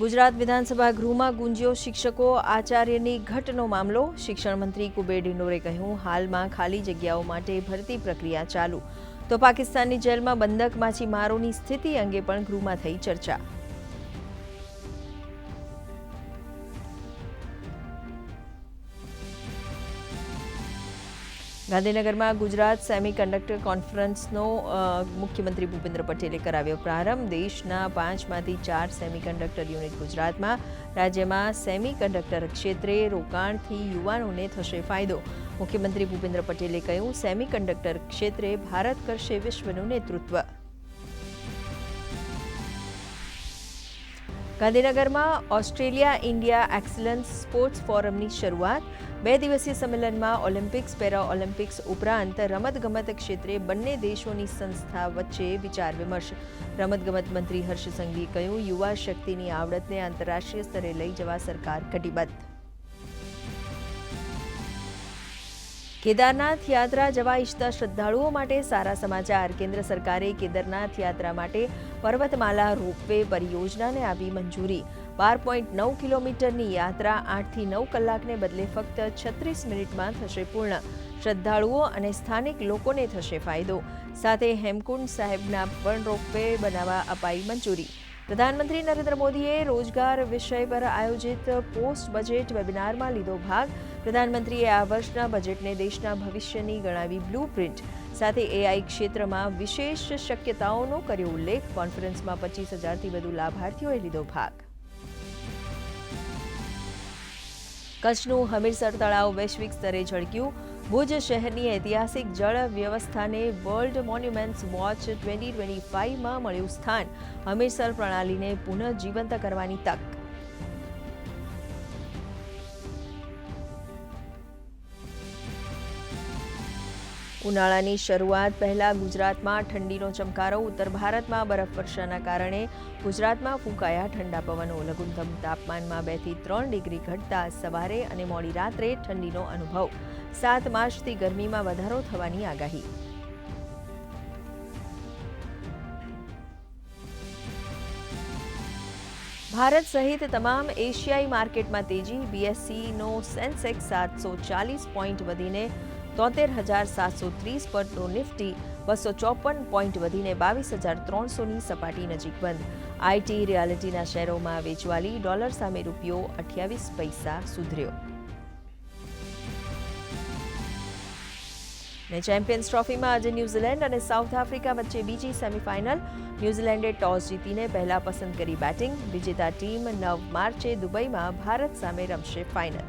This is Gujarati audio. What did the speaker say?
ગુજરાત વિધાનસભા ગૃહમાં ગુંજ્યો શિક્ષકો આચાર્યની ઘટનો મામલો. શિક્ષણ મંત્રી કુબેર ડિંડોરે કહ્યું, હાલમાં ખાલી જગ્યાઓ માટે ભરતી પ્રક્રિયા ચાલુ. તો પાકિસ્તાનની જેલમાં બંધક માછીમારોની સ્થિતિ અંગે પણ ગૃહમાં થઈ ચર્ચા. ગાંધીનગરમાં ગુજરાત સેમી કન્ડક્ટર કોન્ફરન્સનો મુખ્યમંત્રી ભૂપેન્દ્ર પટેલે કરાવ્યો પ્રારંભ. દેશના પાંચમાંથી ચાર સેમી કન્ડક્ટર યુનિટ ગુજરાતમાં, રાજ્યમાં સેમી કન્ડક્ટર ક્ષેત્રે રોકાણથી યુવાનોને થશે ફાયદો. મુખ્યમંત્રી ભૂપેન્દ્ર પટેલે કહ્યું સેમી કન્ડક્ટર ક્ષેત્રે ભારત કરશે વિશ્વનું નેતૃત્વ. ગાંધીનગરમાં ઓસ્ટ્રેલિયા ઇન્ડિયા એક્સલન્સ સ્પોર્ટ્સ ફોરમની શરૂઆત. બે દિવસીય સંમેલનમાં ઓલિમ્પિક્સ પેરા ઓલિમ્પિક્સ ઉપરાંત રમતગમત ક્ષેત્રે બંને દેશોની સંસ્થા વચ્ચે વિચાર વિમર્શ. રમતગમત મંત્રી હર્ષ સંઘવીએ કહ્યું, યુવા શક્તિની આવડતને આંતરરાષ્ટ્રીય સ્તરે લઈ જવા સરકાર કટિબદ્ધ. કેદારનાથ યાત્રા જવા ઈચ્છતા શ્રદ્ધાળુઓ માટે સારા સમાચાર. કેન્દ્ર સરકારે કેદારનાથ યાત્રા માટે પર્વતમાલા રોપવે પરિયોજનાને આપી મંજૂરી. બાર પોઈન્ટ નવ કિલોમીટરની યાત્રા આઠથી નવ કલાકને બદલે ફક્ત છત્રીસ મિનિટમાં થશે પૂર્ણ. શ્રદ્ધાળુઓ અને સ્થાનિક લોકોને થશે ફાયદો. સાથે હેમકુંડ સાહેબના પણ રોપવે બનાવવા અપાઈ મંજૂરી. પ્રધાનમંત્રી નરેન્દ્ર મોદીએ રોજગાર વિષય પર આયોજિત પોસ્ટ બજેટ વેબિનારમાં લીધો ભાગ. પ્રધાનમંત્રીએ આ વર્ષના બજેટને દેશના ભવિષ્યની ગણાવી બ્લુ પ્રિન્ટ. સાથે એઆઈ ક્ષેત્રમાં વિશેષ શક્યતાઓનો કર્યો ઉલ્લેખ. કોન્ફરન્સમાં પચીસ હજારથી વધુ લાભાર્થીઓએ લીધો ભાગ. કચ્છનું હમીરસર તળાવ વૈશ્વિક સ્તરે ઝળક્યું. ભુજ શહેરની ઐતિહાસિક જળ વ્યવસ્થાને world monuments watch twenty twenty ફાઇવમાં મળ્યું સ્થાન. હમીરસર પ્રણાલીને પુનઃજીવંત કરવાની તક. ઉનાળાની શરૂઆત પહેલા ગુજરાતમાં ઠંડીનો ચમકારો, ઉત્તર ભારતમાં બરફવર્ષાના કારણે ગુજરાતમાં ફૂંકાયા ઠંડા પવનો. લઘુત્તમ તાપમાનમાં બેથી ત્રણ ડિગ્રી ઘટતા સવારે અને મોડી રાત્રે ઠંડીનો અનુભવ. સાત માર્ચથી ગરમીમાં વધારો થવાની આગાહી. ભારત સહિત તમામ એશિયાઈ માર્કેટમાં તેજી. બીએસસીનો સેન્સેક્સ સાતસો ચાલીસ પોઈન્ટ વધીને તોતેર હજાર સાતસો ત્રીસ પર તો નિફ્ટી બસો ચોપન પોઈન્ટ વધીને બાવીસ હજાર ત્રણસોની સપાટી નજીક બંધ. આઈટી રિયાલિટીના શેરોમાં વેચવાલી ડોલર સામે રૂપિયો અઠ્યાવીસ પૈસા સુધર્યો. ને ચેમ્પિયન્સ ટ્રોફીમાં આજે ન્યૂઝીલેન્ડ અને સાઉથ આફ્રિકા વચ્ચે બીજી સેમીફાઇનલ. ન્યૂઝીલેન્ડે ટોસ જીતીને પહેલા પસંદ કરી બેટિંગ. વિજેતા ટીમ નવ માર્ચે દુબઈમાં ભારત સામે રમશે ફાઇનલ.